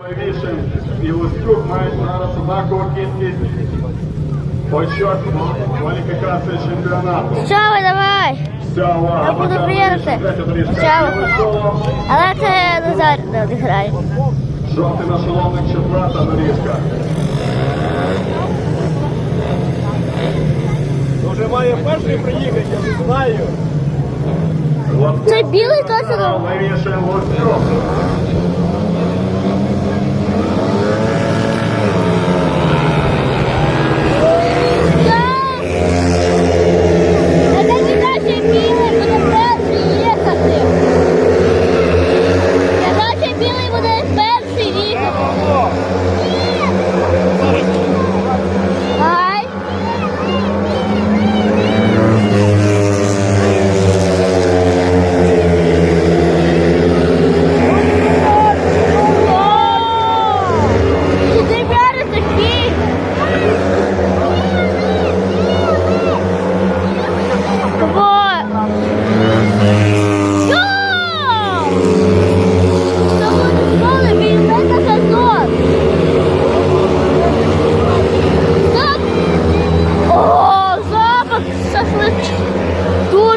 Вішин і Луськук мають зараз однакову кількість очок кваліфікації чемпіонату. Чао, давай. Вся. Я буду доріжка. Чао. Але це Назар не відграє. Жовтий нашоломник, четверта доріжка. Вже має перший приїхати, я не знаю. Це білий точно. Левішин Луськук.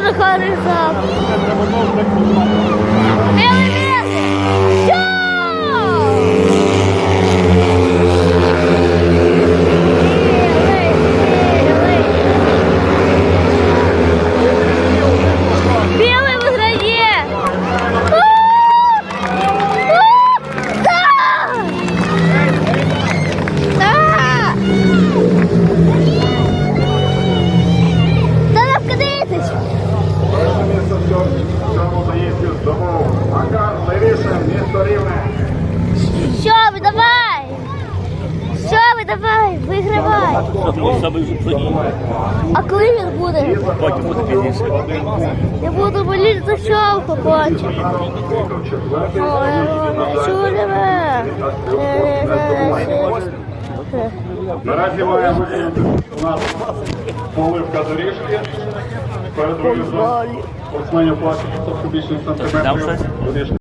Дуже хороший цьому заїзді здобув Макар Левішин, місто Рівне. Що ви, давай! Що ви, давай, вигравай! Саме вже тоді. А коли він буде? Потім буде пізніше. Я буду боліти за що побачу. Ой, що тебе? Наразі має виконати у нас поливка доріжки. Перед виїздом Osłania płaszcz 150 cm.